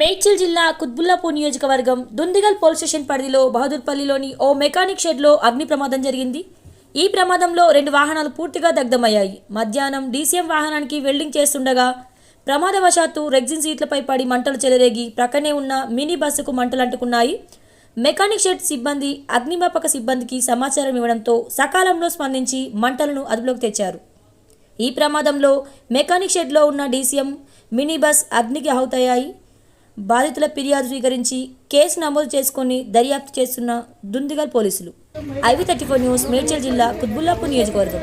మేడ్చల్ జిల్లా కుత్బుల్లాపూర్ నియోజకవర్గం Dundigal police station పరిధిలో బహదూర్పల్లిలోని ఓ మెకానిక్ షెడ్లో అగ్ని ప్రమాదం జరిగింది. ఈ ప్రమాదంలో రెండు వాహనాలు పూర్తిగా దగ్ధమయ్యాయి. మధ్యాహ్నం డీసీఎం వాహనానికి వెల్డింగ్ చేస్తుండగా ప్రమాదవశాత్తు రెగ్జిన్ సీట్లపై పడి మంటలు చెలరేగి ప్రక్కనే ఉన్న మినీ బస్సుకు మంటలు అంటుకున్నాయి. మెకానిక్ షెడ్ సిబ్బంది అగ్నిమాపక సిబ్బందికి సమాచారం ఇవ్వడంతో సకాలంలో స్పందించి మంటలను అదుపులోకి తెచ్చారు. ఈ ప్రమాదంలో మెకానిక్ షెడ్లో ఉన్న డీసీఎం మినీ బస్ అగ్నికి ఆహుతయ్యాయి. బాధితుల ఫిర్యాదు స్వీకరించి కేసు నమోదు చేసుకుని దర్యాప్తు చేస్తున్న దుందిగల్ పోలీసులు. IV thirty four news Medchal జిల్లా కుత్బుల్లాపూర్ నియోజకవర్గం.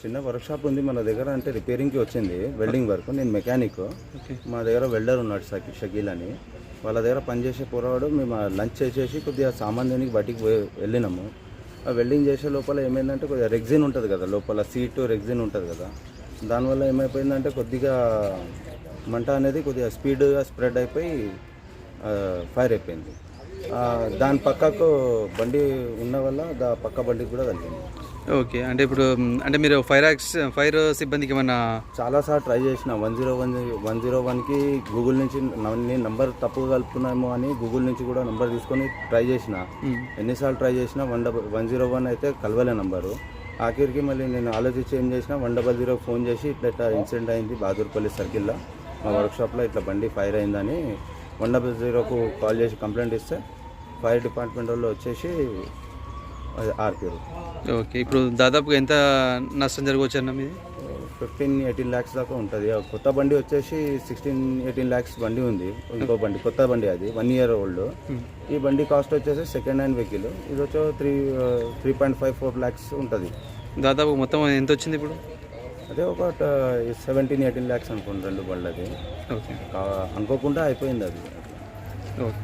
చిన్న వర్క్షాప్ ఉంది మన దగ్గర అంటే రిపేరింగ్కి వచ్చింది వెల్డింగ్ వర్క్ నేను మెకానిక్ మా దగ్గర వెల్డర్ ఉన్నాడు షకీ షకీల్ అని. వాళ్ళ దగ్గర పనిచేసే పోరాడు మేము లంచ్ చేసేసి కొద్దిగా సామాన్ దేనికి బయటికి పోయి వెళ్ళినాము. ఆ వెల్డింగ్ చేసే లోపల ఏమైందంటే కొద్దిగా రెగ్జిన్ ఉంటుంది కదా లోపల సీటు రెగ్జిన్ ఉంటుంది కదా. దానివల్ల ఏమైపోయిందంటే కొద్దిగా మంట అనేది కొద్దిగా స్పీడ్గా స్ప్రెడ్ అయిపోయి ఫైర్ అయిపోయింది. దాని పక్కకు బండి ఉన్న వల్ల దా పక్క బండికి కూడా కలిగింది ఓకే. అంటే ఇప్పుడు అంటే మీరు ఫైర్ యాక్స్ ఫైర్ సిబ్బందికి ఏమన్నా చాలాసార్లు ట్రై చేసిన. One zero one one zero వన్కి గూగుల్ నుంచి నేను నంబర్ తప్పుగా కలుపుతున్నామో అని గూగుల్ నుంచి కూడా నంబర్ తీసుకొని ట్రై చేసిన. ఎన్నిసార్లు ట్రై చేసినా one double one zero one అయితే కలవలే నంబరు. ఆఖరికి మళ్ళీ నేను ఆలోచించి ఏం చేసిన వన్ డబల్ జీరో ఫోన్ చేసి ఇట్లా ఇన్సిడెంట్ అయింది బహదూర్పల్లి సర్కిల్లో. మా వర్క్షాప్లో ఇట్లా బండి ఫైర్ అయిందని వన్ డబల్ జీరోకు కాల్ చేసి కంప్లైంట్ ఇస్తే ఫైర్ డిపార్ట్మెంట్ వాళ్ళు వచ్చేసి ఆర్పారు ఓకే ఇప్పుడు దాదాపుగా ఎంత నష్టం జరగవచ్చు అన్న మీది? ఫిఫ్టీన్ ఎయిటీన్ ల్యాక్స్ దాకా ఉంటుంది. కొత్త బండి వచ్చేసి సిక్స్టీన్ ఎయిటీన్ ల్యాక్స్ బండి ఉంది. ఇంకో బండి కొత్త బండి అది వన్ ఇయర్ ఓల్డ్ ఈ బండి కాస్ట్ వచ్చేసి సెకండ్ హ్యాండ్ వెహికల్ ఇది వచ్చి three three point five four lakhs ఉంటుంది. దాదాపు మొత్తం ఎంత వచ్చింది ఇప్పుడు? అదే ఒక సెవెంటీన్ ఎయిటీన్ ల్యాక్స్ అనుకోండి రెండు బండ్లది. అనుకోకుండా అయిపోయింది అది. ఓకే.